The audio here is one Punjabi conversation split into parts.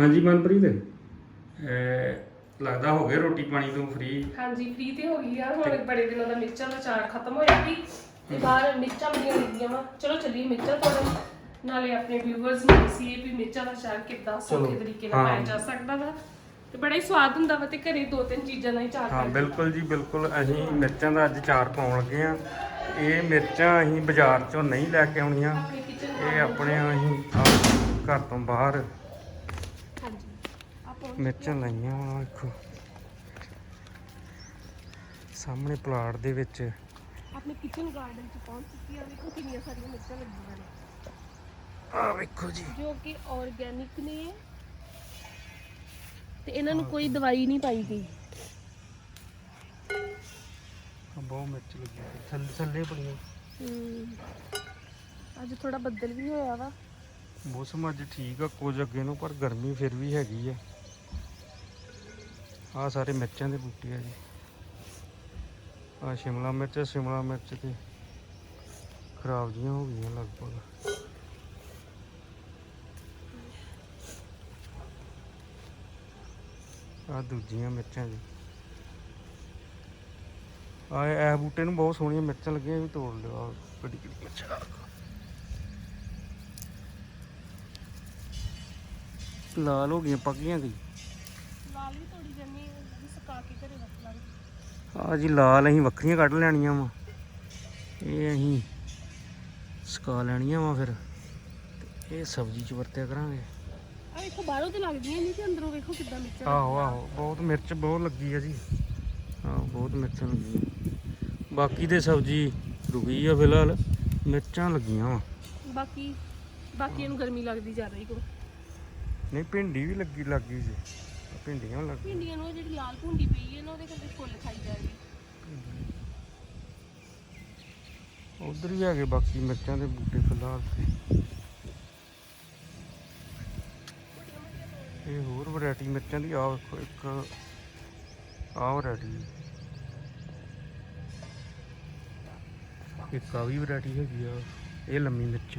ਹਾਂਜੀ ਮਨਪ੍ਰੀਤ? ਇਹ ਲੱਗਦਾ ਹੋ ਗਿਆ ਰੋਟੀ ਪਾਣੀ ਤੋਂ ਫ੍ਰੀ ਹਾਂਜੀ ਫ੍ਰੀ ਤੇ ਹੋ ਗਈ ਆ ਹੁਣ ਬੜੇ ਦਿਨਾਂ ਦਾ ਮਿਰਚਾਂ ਦਾ ਚਾਰ ਖਤਮ ਹੋਇਆ ਸੀ ਤੇ ਬਾਹਰ ਮਿਰਚਾਂ ਬੜੀਆਂ ਲੱਗੀਆਂ ਵਾ। ਚਲੋ ਚੱਲੀਏ ਮਿਰਚਾਂ ਤੋੜਨ। ਨਾਲੇ ਆਪਣੇ ਵਿਊਅਰਸ ਨੂੰ ਦੱਸੀਏ ਵੀ ਮਿਰਚਾਂ ਦਾ ਚਾਰ ਕਿੱਦਾਂ ਸੌਖੇ ਤਰੀਕੇ ਨਾਲ ਪਾਇਆ ਜਾ ਸਕਦਾ ਵਾ। ਤੇ ਬੜਾ ਹੀ ਸਵਾਦ ਹੁੰਦਾ ਵਾ ਤੇ ਘਰੇ ਦੋ ਤਿੰਨ ਚੀਜ਼ਾਂ ਨਾਲ ਹੀ ਚਾਰ ਹਾਂ ਬਿਲਕੁਲ ਜੀ ਬਿਲਕੁਲ। ਅਸੀਂ ਮਿਰਚਾਂ ਦਾ ਅੱਜ ਚਾਰ ਪਾਉਣ ਲੱਗੇ ਆ ਇਹ ਮਿਰਚਾਂ ਅਸੀਂ ਬਾਜ਼ਾਰ ਚੋਂ ਨਹੀਂ ਲੈ ਕੇ ਆਉਣੀਆਂ। ਆਪਣੇ ਕਿਚਨ ਇਹ ਆਪਣੇ ਅਸੀਂ ਆਪ ਘਰ ਤੋਂ ਬਾਹਰ ਮਿਰਚਾਂ ਲਾਈਆਂ ਵਾ ਵੇਖੋ। ਸਾਹਮਣੇ ਪਲਾਟ ਦੇ ਵਿੱਚ। ਆਪਣੇ ਕਿਚਨ ਗਾਰਡਨ ਚ ਪਹੁੰਚ ਚੁੱਕੀ ਆ ਵੇਖੋ ਕਿੰਨੀਆਂ ਸਾਰੀਆਂ ਮਿਰਚਾਂ ਲੱਗੀਆਂ ਨੇ। ਆ ਵੇਖੋ ਜੀ। ਜੋ ਕਿ ਆਰਗੈਨਿਕ ਨੇ। ਤੇ ਇਹਨਾਂ ਨੂੰ ਕੋਈ ਦਵਾਈ ਨਹੀਂ ਪਾਈ ਗਈ। ਬਹੁਤ ਮਿਰਚ ਲੱਗੀ ਹੋਈ। ਥੱਲੇ ਥੱਲੇ ਬੜੀਆਂ ਹਮ, ਅੱਜ ਥੋੜਾ ਬੱਦਲ ਵੀ ਹੋਇਆ ਵਾ। ਮੌਸਮ ਅੱਜ ਠੀਕ ਆ ਕੁਝ ਅੱਗੇ ਨੂੰ ਪਰ ਗਰਮੀ ਫਿਰ ਵੀ ਹੈਗੀ ਆ। ਆ ਸਾਰੇ ਮਿਰਚਾਂ ਦੇ ਬੂਟੇ ਆ ਜੀ। ਆ ਸ਼ਿਮਲਾ ਮਿਰਚ ਸ਼ਿਮਲਾ ਮਿਰਚ ਤੇ ਖਰਾਬ ਜੀਆਂ ਹੋ ਗਈਆਂ ਲਗਭਗ। ਆ ਦੂਜੀਆਂ ਮਿਰਚਾਂ ਜੀ। ਆ ਇਹ ਬੂਟੇ ਨੂੰ ਬਹੁਤ ਸੋਹਣੀਆਂ ਮਿਰਚਾਂ ਲੱਗੀਆਂ ਵੀ ਤੋੜ ਲਿਓ, ਆਹ ਵੱਡੀ ਵੱਡੀ ਮਿਰਚਾਂ ਲਾਲ ਹੋ ਗਈਆਂ ਪੱਕੀਆਂ ਗਈ ਲਾਲ ਵੀ ਤੋੜੀ ਜਾਂਦੀ ਹੈ ਸੁਕਾ ਕੇ ਘਰੇ ਰੱਖ ਲਾਂਗੇ ਆ ਜੀ ਲਾਲ ਅਸੀਂ ਵੱਖਰੀਆਂ ਕੱਢ ਲੈਣੀਆਂ ਵਾ। ਇਹ ਅਸੀਂ ਸੁਕਾ ਲੈਣੀਆਂ ਵਾ ਫਿਰ। ਇਹ ਸਬਜ਼ੀ ਚ ਵਰਤਿਆ ਕਰਾਂਗੇ। ਆ ਵੇਖੋ ਬਾਹਰੋਂ ਤੇ ਲੱਗਦੀਆਂ ਨਹੀਂ ਤੇ ਅੰਦਰੋਂ ਵੇਖੋ ਕਿੱਦਾਂ ਮਿਰਚਾਂ ਆਹੋ ਆਹੋ ਬਹੁਤ ਮਿਰਚ ਬਹੁਤ ਲੱਗੀ ਆ ਜੀ। ਹਾਂ ਬਹੁਤ ਮਿਰਚਾਂ ਲੱਗੀਆਂ। ਬਾਕੀ ਤੇ ਸਬਜ਼ੀ ਰੁਕੀ ਆ ਫਿਲਹਾਲ। ਮਿਰਚਾਂ ਲੱਗੀਆਂ ਵਾ। ਬਾਕੀ ਬਾਕੀ ਨੂੰ ਗਰਮੀ ਲੱਗਦੀ ਜ਼ਿਆਦਾ ਹੀ ਕੋ ਨਹੀਂ ਭਿੰਡੀ ਵੀ ਲੱਗੀ ਲੱਗੀ ਜੀ ਭਿੰਡੀਆਂ ਲੱਗ ਭਿੰਡੀਆਂ ਨੂੰ ਉਹ ਜਿਹੜੀ ਲਾਲ ਭੁੰਡੀ ਪਈ ਹੈ ਨਾ ਉਹਦੇ ਕਰਕੇ ਫੁੱਲ ਖਾਈ ਜਾਏਗੀ ਉਧਰ ਵੀ ਹੈਗੇ ਬਾਕੀ ਮਿਰਚਾਂ ਦੇ ਬੂਟੇ ਫਿਲਹਾਲ ਤੇ। ਇਹ ਹੋਰ ਵੈਰਾਈਟੀ ਮਿਰਚਾਂ ਦੀ ਆ ਵੇਖੋ ਇੱਕ ਆ ਵੈਰਾਈਟੀ ਇੱਕ ਆ ਵੀ ਵੈਰਾਈਟੀ ਹੈਗੀ ਆ ਇਹ ਲੰਮੀ ਮਿਰਚ।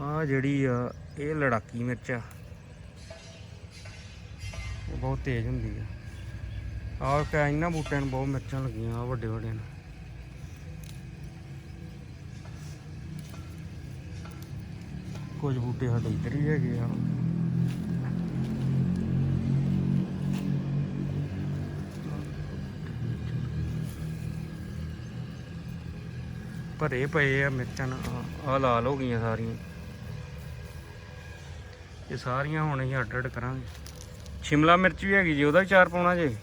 ਆ ਜਿਹੜੀ ਆ ਇਹ ਲੜਾਕੀ ਮਿਰਚ ਆ। ਬਹੁਤ ਤੇਜ਼ ਹੁੰਦੀ ਆ। ਆਹ ਕਿ ਇਹਨਾਂ ਬੂਟਿਆਂ ਨੂੰ ਬਹੁਤ ਮਿਰਚਾਂ ਲੱਗੀਆਂ ਆ ਵੱਡੇ ਵੱਡੇ ਨੂੰ। ਕੁਝ ਬੂਟੇ ਸਾਡੇ ਇੱਧਰ ਹੀ ਹੈਗੇ ਆ। ਭਰੇ ਪਏ ਆ ਮਿਰਚਾਂ ਆ ਲਾਲ ਹੋ ਗਈਆਂ ਸਾਰੀਆਂ। ਇਹ ਸਾਰੀਆਂ ਹੁਣ ਅਸੀਂ ਅੱਡ ਅੱਡ ਕਰਾਂਗੇ। ਸ਼ਿਮਲਾ ਮਿਰਚ ਵੀ ਹੈਗੀ ਜੀ, ਉਹਦਾ ਵੀ ਚਾਰ ਪਾਉਣਾ ਜੇ।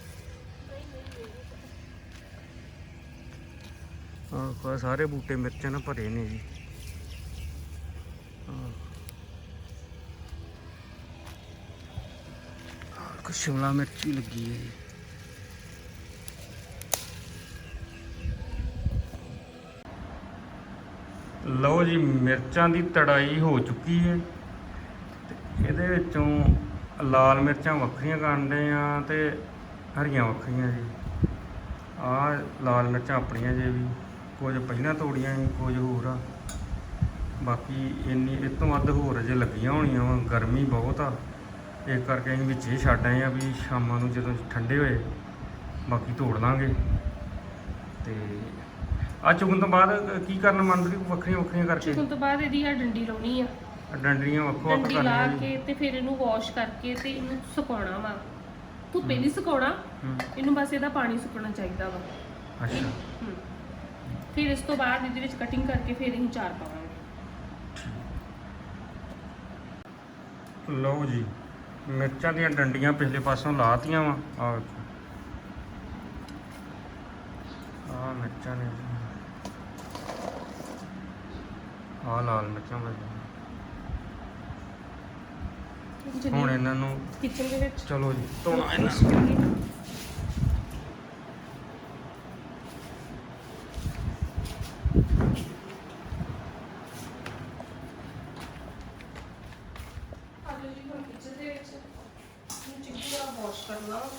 ਆਹ ਸਾਰੇ ਬੂਟੇ ਮਿਰਚਾਂ ਨਾਲ ਭਰੇ ਨੇ ਜੀ। ਆਹ। ਸ਼ਿਮਲਾ ਮਿਰਚ ਵੀ ਲੱਗੀ ਹੈ ਜੀ। ਲਓ ਜੀ, ਮਿਰਚਾਂ ਦੀ ਤੜਾਈ ਹੋ ਚੁੱਕੀ ਹੈ। ਤੇ ਇਹਦੇ ਵਿੱਚੋਂ ਲਾਲ ਮਿਰਚਾਂ ਵੱਖਰੀਆਂ ਕਰਦੇ ਆ ਤੇ ਹਰੀਆਂ ਵੱਖਰੀਆਂ ਜੀ। ਆ ਲਾਲ ਮਿਰਚਾਂ ਆਪਣੀਆਂ ਜੇ ਵੀ, ਕੁਝ ਪਹਿਲਾਂ ਤੋੜੀਆਂ ਸੀ, ਕੁਝ ਹੋਰ ਆ। ਬਾਕੀ ਇੰਨੀ ਇਸ ਤੋਂ ਵੱਧ ਹੋਰ ਅਜੇ ਲੱਗੀਆਂ ਹੋਣੀਆਂ ਵਾ, ਗਰਮੀ ਬਹੁਤ ਆ। ਇਸ ਕਰਕੇ ਅਸੀਂ ਵਿੱਚ ਹੀ ਛੱਡ ਆਏ ਆ ਵੀ ਸ਼ਾਮਾਂ ਨੂੰ ਜਦੋਂ ਠੰਡੇ ਹੋਏ, ਬਾਕੀ ਤੋੜ ਲਾਂਗੇ। ਤੇ ਆ ਚੁਗਣ ਤੋਂ ਬਾਅਦ ਕੀ ਕਰਨਾ ਮੰਨਦੀ ਵੱਖਰੀਆਂ ਵੱਖਰੀਆਂ ਕਰਕੇ? ਚੁਕਣ ਤੋਂ ਬਾਅਦ ਇਹਦੀ ਆ ਡੰਡੀ ਲਾਉਣੀ ਆ। ਡੰਡੀਆਂ ਵੱਖੋ ਵੱਖ ਡੰਡੀ ਲਾ ਕਰਨੀਆਂ ਜੀ। ਕੇ ਤੇ ਫਿਰ ਇਹਨੂੰ ਵਾਸ਼ ਕਰਕੇ ਤੇ ਇਹਨੂੰ ਸੁਕਾਉਣਾ ਵਾ। ਧੁੱਪੇ ਨਹੀਂ ਸੁਕਾਉਣਾ ਹੂੰ, ਇਹਨੂੰ ਬਸ ਇਹਦਾ ਪਾਣੀ ਸੁੱਕਣਾ ਚਾਹੀਦਾ ਵਾ। ਅੱਛਾ। ਹਮ। ਫਿਰ ਇਸ ਤੋਂ ਬਾਅਦ ਇਹਦੇ ਵਿੱਚ ਕਟਿੰਗ ਕਰਕੇ ਫਿਰ ਅਸੀਂ ਚਾਰ ਪਾਵਾਂਗੇ। ਲਓ ਜੀ ਮਿਰਚਾਂ ਦੀਆਂ ਡੰਡੀਆਂ ਪਿਛਲੇ ਪਾਸੋਂ ਲਾਤੀਆਂ ਵਾ। ਆ ਵੇਖੋ। ਆ ਮਿਰਚਾਂ ਨੇ ਆ ਲਾਲ ਮਿਰਚਾਂ ਵਾਲੀਆਂ। ਹੁਣ ਇਹਨਾਂ ਨੂੰ ਕਿਚਨ ਦੇ ਵਿੱਚ। ਚਲੋ ਜੀ ਧੋਣਾ ਇਹਨਾਂ ਨੂੰ। ਆਲੂ ਜੀ ਹੁਣ ਕਿਚਨ ਦੇ ਵਿੱਚ ਇਹਨੂੰ ਚੰਗੀ ਤਰ੍ਹਾਂ ਵਾਸ਼ ਕਰਨਾ ਵਾ।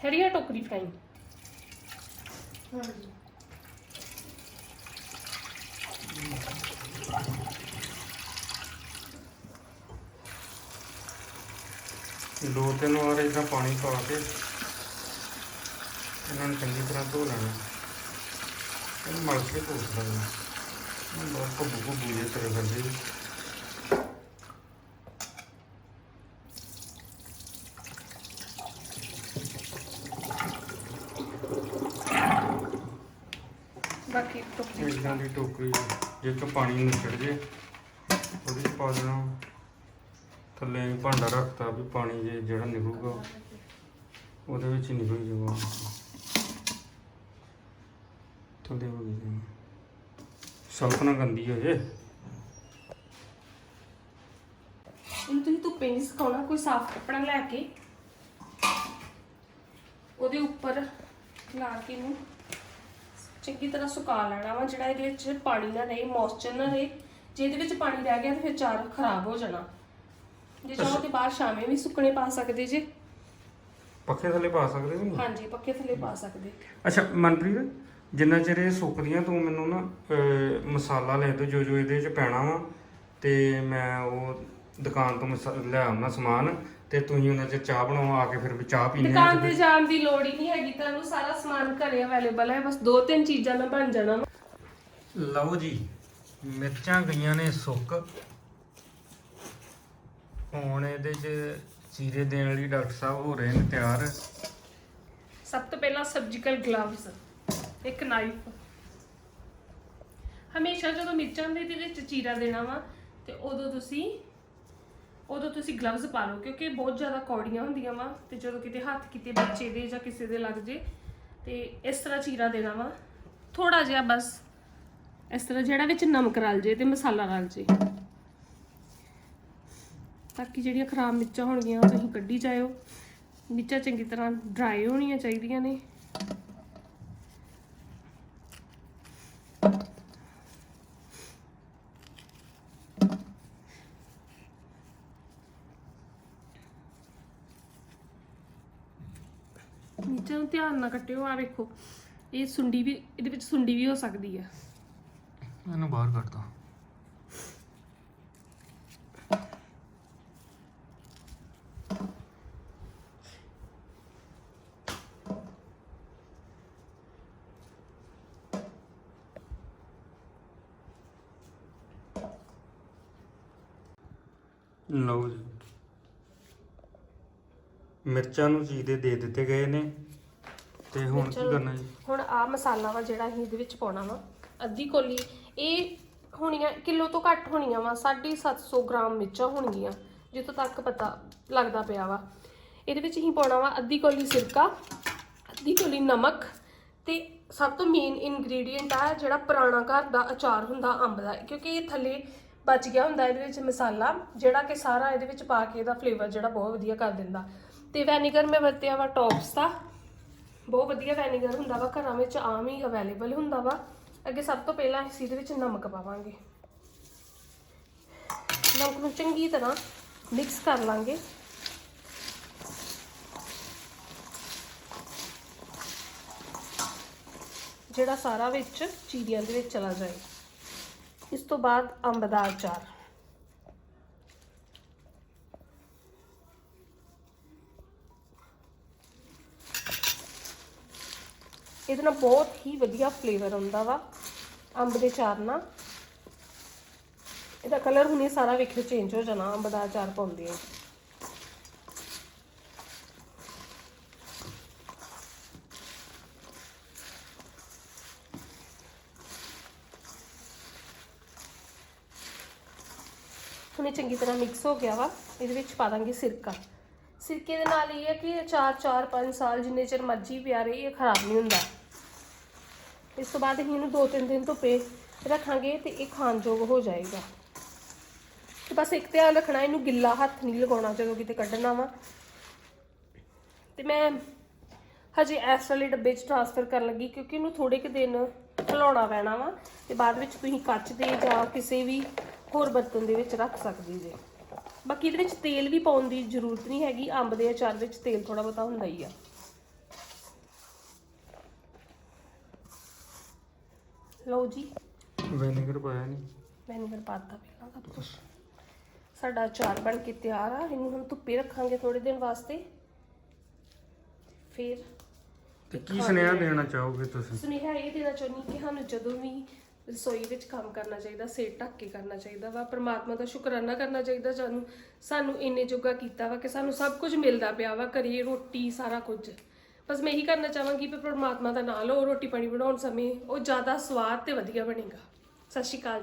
ਹੈਰੀ ਆ ਟੋਕਰੀ ਫਰਾਈ? ਹਾਂਜੀ। ਦੋ ਤਿੰਨ ਵਾਰ ਇਦਾਂ ਪਾਣੀ ਪਾ ਕੇ ਇਹਨਾਂ ਨੂੰ ਚੰਗੀ ਤਰ੍ਹਾਂ ਧੋ ਲੈਣਾ। ਇਹਨੂੰ ਮਲ ਕੇ ਧੋ ਲੈਣਾ ਬਹੁਤ ਭੁੱਬੂ ਭੁੱਬੂ ਜਿਹੇ ਤਰੇ ਫਿਰਦੇ ਜੀ ਬਾਕੀ ਟੋਕਰੀ ਇਦਾਂ ਦੀ ਟੋਕਰੀ ਜਿਹ ਤੋਂ ਪਾਣੀ ਨਿਕਲ ਜੇ। ਉਹਦੇ 'ਚ ਪਾ ਦੇਣਾ। ਥੱਲੇ ਭਾਂਡਾ ਰੱਖਤਾ ਵੀ ਪਾਣੀ ਜੇ ਜਿਹੜਾ ਨਿਕਲੂਗਾ, ਉਹਦੇ ਵਿੱਚ ਨਿਕਲ ਜਾਊਗਾ। ਥੱਲੇ ਹੋ ਗਈ ਸਲਫ ਨਾ ਗੰਦੀ ਹੋ ਜੇ ਇਹਨੂੰ ਤੁਸੀਂ ਧੁੱਪੇ ਨਹੀਂ ਸੁਕਾਉਣਾ, ਕੋਈ ਸਾਫ਼ ਕੱਪੜਾ ਲੈ ਕੇ। ਉਹਦੇ ਉੱਪਰ ਲਾ ਕੇ ਇਹਨੂੰ ਚੰਗੀ ਤਰ੍ਹਾਂ ਸੁਕਾ ਲੈਣਾ ਵਾ ਜਿਹੜਾ ਇਹਦੇ ਵਿੱਚ ਪਾਣੀ ਨਾ ਰਹੇ ਮੌਇਸਚਰ ਨਾ ਰਹੇ। ਜੇ ਇਹਦੇ ਵਿੱਚ ਪਾਣੀ ਰਹਿ ਗਿਆ ਤਾਂ ਫਿਰ ਚਾਰ ਖਰਾਬ ਹੋ ਜਾਣਾ। ਜੇ ਚਾਹੋ ਤੇ ਬਾਹਰ ਸ਼ਾਮੇ ਵੀ ਸੁੱਕਣੇ ਪਾ ਸਕਦੇ ਜੇ। ਪੱਖੇ ਥੱਲੇ ਪਾ ਸਕਦੇ ਹੋ? ਹਾਂਜੀ ਪੱਕੇ ਥੱਲੇ ਪਾ ਸਕਦੇ। ਅੱਛਾ ਮਨਪ੍ਰੀਤ ਜਿੰਨਾ ਚਿਰ ਇਹ ਸੁੱਕਦੀਆਂ ਤੂੰ ਮੈਨੂੰ ਨਾ ਅਹ, ਮਸਾਲਾ ਲੈ ਦੇ ਜੋ ਜੋ ਇਹਦੇ 'ਚ ਪੈਣਾ ਵਾ। ਤੇ ਮੈਂ ਉਹ ਦੁਕਾਨ ਤੋਂ ਮਸਾ- ਲੈ ਆਉਣਾ ਸਮਾਨ। ਤੇ ਤੁਸੀਂ ਉਹਨਾਂ 'ਚ ਚਾਹ ਬਣਾਓ ਆ ਕੇ ਫਿਰ ਵੀ ਚਾਹ ਪੀਣੀ ਦੁਕਾਨ ਤੇ ਜਾਣ ਦੀ ਲੋੜ ਹੀ ਨਹੀਂ ਹੈਗੀ ਤੁਹਾਨੂੰ ਸਾਰਾ ਸਮਾਨ ਘਰੇ ਅਵੇਲੇਬਲ ਹੈ ਬਸ ਦੋ ਤਿੰਨ ਚੀਜ਼ਾਂ ਨਾਲ ਬਣ ਜਾਣਾ ਵਾ। ਲਓ ਜੀ ਮਿਰਚਾਂ ਗਈਆਂ ਨੇ ਸੁੱਕ। ਹੁਣ ਇਹਦੇ 'ਚ ਚੀਰੇ ਦੇਣ ਲਈ ਡਾਕਟਰ ਸਾਹਿਬ ਹੋ ਰਹੇ ਨੇ ਤਿਆਰ। ਸਭ ਤੋਂ ਪਹਿਲਾਂ ਸਰਜੀਕਲ ਗਲਵਸ ਇੱਕ ਨਾਈਫ ਹਮੇਸ਼ਾ ਜਦੋਂ ਮਿਰਚਾਂ ਦੇ ਵਿੱਚ ਚੀਰਾ ਦੇਣਾ ਵਾ ਤੇ ਉਦੋਂ ਤੁਸੀਂ ਉਦੋਂ ਤੁਸੀਂ ਗਲਵਜ਼ ਪਾ ਲਓ, ਕਿਉਂਕਿ ਇਹ ਬਹੁਤ ਜ਼ਿਆਦਾ ਕੌੜੀਆਂ ਹੁੰਦੀਆਂ ਵਾ, ਤੇ ਜਦੋਂ ਕਿਤੇ ਹੱਥ ਕਿਤੇ ਬੱਚੇ ਦੇ ਜਾਂ ਕਿਸੇ ਦੇ ਲੱਗ ਜੇ, ਤੇ ਇਸ ਤਰ੍ਹਾਂ ਚੀਰਾ ਦੇਣਾ ਵਾ। ਥੋੜਾ ਜਿਹਾ ਬਸ ਇਸ ਤਰ੍ਹਾਂ ਜਿਹੜਾ ਵਿੱਚ ਨਮਕ ਰਲ ਜੇ ਤੇ ਮਸਾਲਾ ਰਲ ਜੇ। ਤਾਂ ਕਿ ਜਿਹੜੀਆਂ ਖਰਾਬ ਮਿਰਚਾਂ ਹੋਣਗੀਆਂ ਉਹ ਤੁਸੀਂ ਕੱਢੀ ਜਾਇਓ। ਮਿਰਚਾਂ ਚੰਗੀ ਤਰ੍ਹਾਂ ਡਰਾਈ ਹੋਣੀਆਂ ਚਾਹੀਦੀਆਂ ਨੇ ਮਿਰਚਾਂ ਨੂੰ ਧਿਆਨ ਨਾਲ ਕੱਟਿਓ ਆ ਵੇਖੋ। ਇਹ ਸੁੰਡੀ ਵੀ, ਇਹਦੇ ਵਿੱਚ ਸੁੰਡੀ ਵੀ ਹੋ ਸਕਦੀ ਹੈ ਇਹਨੂੰ ਬਾਹਰ ਕੱਢ ਦੋ। ਲਓ ਜੀ। ਮਿਰਚਾਂ ਨੂੰ ਚੀਰੇ ਦੇ ਦਿੱਤੇ ਗਏ ਨੇ। ਤੇ ਹੁਣ ਕੀ। ਕਰਨਾ ਜੀ? ਹੁਣ ਆ ਮਸਾਲਾ ਵਾ ਜਿਹੜਾ ਅਸੀਂ ਇਹਦੇ ਵਿੱਚ ਪਾਉਣਾ ਵਾ ਅੱਧੀ ਕੋਲੀ। ਇਹ ਹੋਣੀਆਂ ਕਿਲੋ ਤੋਂ ਘੱਟ ਹੋਣੀਆਂ ਵਾ 750 ਗ੍ਰਾਮ ਮਿਰਚਾਂ ਹੋਣਗੀਆਂ ਜਿੱਥੋਂ ਤੱਕ ਪਤਾ ਲੱਗਦਾ ਪਿਆ ਵਾ। ਇਹਦੇ ਵਿੱਚ ਅਸੀਂ ਪਾਉਣਾ ਵਾ ਅੱਧੀ ਕੋਲੀ ਸਿਰਕਾ ਅੱਧੀ ਕੋਲੀ ਨਮਕ ਤੇ ਸਭ ਤੋਂ ਮੇਨ ਇਨਗਰੀਡੀਅੰਟ ਆ ਜਿਹੜਾ ਪੁਰਾਣਾ ਘਰ ਦਾ ਅਚਾਰ ਹੁੰਦਾ ਅੰਬ ਦਾ ਕਿਉਂਕਿ ਇਹ ਥੱਲੇ ਬਚ ਗਿਆ ਹੁੰਦਾ ਇਹਦੇ ਵਿੱਚ ਮਸਾਲਾ ਜਿਹੜਾ ਕਿ ਸਾਰਾ ਇਹਦੇ ਵਿੱਚ ਪਾ ਕੇ ਇਹਦਾ ਫਲੇਵਰ ਜਿਹੜਾ ਬਹੁਤ ਵਧੀਆ ਕਰ ਦਿੰਦਾ। ਤੇ ਵੈਨੇਗਰ ਮੈਂ ਵਰਤਿਆ ਵਾ ਟੌਪਸ ਦਾ ਬਹੁਤ ਵਧੀਆ ਵੈਨੀਗਰ ਹੁੰਦਾ ਵਾ, ਘਰਾਂ ਵਿੱਚ ਆਮ ਹੀ ਅਵੇਲੇਬਲ ਹੁੰਦਾ ਵਾ। ਅੱਗੇ ਸਭ ਤੋਂ ਪਹਿਲਾਂ ਅਸੀਂ ਇਹਦੇ ਵਿੱਚ ਨਮਕ ਪਾਵਾਂਗੇ। ਨਮਕ ਨੂੰ ਚੰਗੀ ਤਰ੍ਹਾਂ ਮਿਕਸ ਕਰ ਲਾਂਗੇ। ਜਿਹੜਾ ਸਾਰਾ ਵਿੱਚ ਚੀਰੀਆਂ ਦੇ ਵਿੱਚ ਚਲਾ ਜਾਏ। ਇਸ ਤੋਂ ਬਾਅਦ ਅੰਬ ਦਾ ਅਚਾਰ। ਇਹਦੇ ਨਾਲ ਬਹੁਤ ਹੀ ਵਧੀਆ ਫਲੇਵਰ ਆਉਂਦਾ ਵਾ, ਅੰਬ ਦੇ ਚਾਰ ਨਾਲ। ਇਹਦਾ ਕਲਰ ਹੁਣੇ ਸਾਰਾ ਵੇਖਿਓ ਚੇਂਜ ਹੋ ਜਾਣਾ, ਅੰਬ ਦਾ ਚਾਰ ਪਾਉਂਦੇ ਆ। ਹੁਣੇ ਚੰਗੀ ਤਰ੍ਹਾਂ ਮਿਕਸ ਹੋ ਗਿਆ ਵਾ, ਇਹਦੇ ਵਿੱਚ ਪਾ ਦਾਂਗੇ ਸਿਰਕਾ। ਸਿਰਕੇ ਦੇ ਨਾਲ ਇਹ ਹੈ ਕਿ ਅਚਾਰ 4-5 ਸਾਲ ਜਿੰਨੇ ਚਿਰ ਮਰਜ਼ੀ ਪਿਆ ਰਹੇ ਇਹ ਖਰਾਬ ਨਹੀਂ ਹੁੰਦਾ। ਇਸ ਤੋਂ ਬਾਅਦ ਅਸੀਂ ਇਹਨੂੰ 2-3 ਦਿਨ ਧੁੱਪੇ ਰੱਖਾਂਗੇ ਤੇ ਇਹ ਖਾਣਯੋਗ ਹੋ ਜਾਏਗਾ। ਤੇ ਬਸ ਇੱਕ ਧਿਆਨ ਰੱਖਣਾ, ਇਹਨੂੰ ਗਿੱਲਾ ਹੱਥ ਨਹੀਂ ਲਗਾਉਣਾ ਜਦੋਂ ਕਿਤੇ ਕੱਢਣਾ ਵਾ। ਤੇ ਮੈਂ ਹਜੇ ਇਸ ਵਾਲੇ ਡੱਬੇ 'ਚ ਟ੍ਰਾਂਸਫਰ ਕਰਨ ਲੱਗੀ ਕਿਉਂਕਿ ਇਹਨੂੰ ਥੋੜੇ ਕੁ ਦਿਨ ਖਲਾਉਣਾ ਪੈਣਾ ਵਾ ਤੇ ਬਾਅਦ ਵਿੱਚ ਤੁਸੀਂ ਕੱਚ ਦੇ ਜਾਂ ਕਿਸੇ ਵੀ ਹੋਰ ਬਰਤਨ ਦੇ ਵਿੱਚ ਰੱਖ ਸਕਦੇ ਜੇ। ਬਾਕੀ ਇਹਦੇ ਵਿੱਚ ਤੇਲ ਵੀ ਪਾਉਣ ਦੀ ਜ਼ਰੂਰਤ ਨਹੀਂ ਹੈਗੀ, ਅੰਬ ਦੇ ਅਚਾਰ ਵਿੱਚ ਤੇਲ ਥੋੜਾ ਬਹੁਤਾ ਹੁੰਦਾ ਹੀ ਆ। ਲਓ ਜੀ। ਵਿਨੇਗਰ ਪਾਇਆ ਨਹੀਂ ਵੈਨਗਰ ਪਾਤਾ ਪਹਿਲਾਂ ਸਭ ਕੁਝ ਸਾਡਾ ਅਚਾਰ ਬਣ ਕੇ ਤਿਆਰ ਆ। ਇਹਨੂੰ ਹੁਣ ਧੁੱਪੇ ਰੱਖਾਂਗੇ ਥੋੜੇ ਦਿਨ ਵਾਸਤੇ। ਫਿਰ ਤੇ ਕੀ ਸੁਨੇਹਾ ਦੇਣਾ ਚਾਹੋਗੇ ਤੁਸੀਂ? ਸੁਨੇਹਾ ਇਹ ਦੇਣਾ ਚਾਹੁੰਦੀ ਕਿ ਸਾਨੂੰ ਜਦੋਂ ਵੀ ਰਸੋਈ ਵਿੱਚ ਕੰਮ ਕਰਨਾ ਚਾਹੀਦਾ ਸਿਰ ਢੱਕ ਕੇ ਕਰਨਾ ਚਾਹੀਦਾ ਵਾ ਪ੍ਰਮਾਤਮਾ ਦਾ ਸ਼ੁਕਰਾਨਾ ਕਰਨਾ ਚਾਹੀਦਾ ਸਾਨੂੰ। ਸਾਨੂੰ ਇੰਨੇ ਜੋਗਾ ਕੀਤਾ ਵਾ ਕਿ ਸਾਨੂੰ ਸਭ ਕੁਝ ਮਿਲਦਾ ਪਿਆ ਵਾ ਘਰੇ ਰੋਟੀ ਸਾਰਾ ਕੁਝ। ਬਸ ਮੈਂ ਇਹੀ ਕਰਨਾ ਚਾਹਾਂਗੀ ਕਿ ਪਰਮਾਤਮਾ ਦਾ ਨਾਮ ਲਓ, ਰੋਟੀ ਪਾਣੀ ਬਣਾਉਣ ਸਮੇਂ ਉਹ ਜ਼ਿਆਦਾ ਸਵਾਦ ਤੇ ਵਧੀਆ ਬਣੇਗਾ। ਸਤਿ ਸ਼੍ਰੀ ਅਕਾਲ ਜੀ।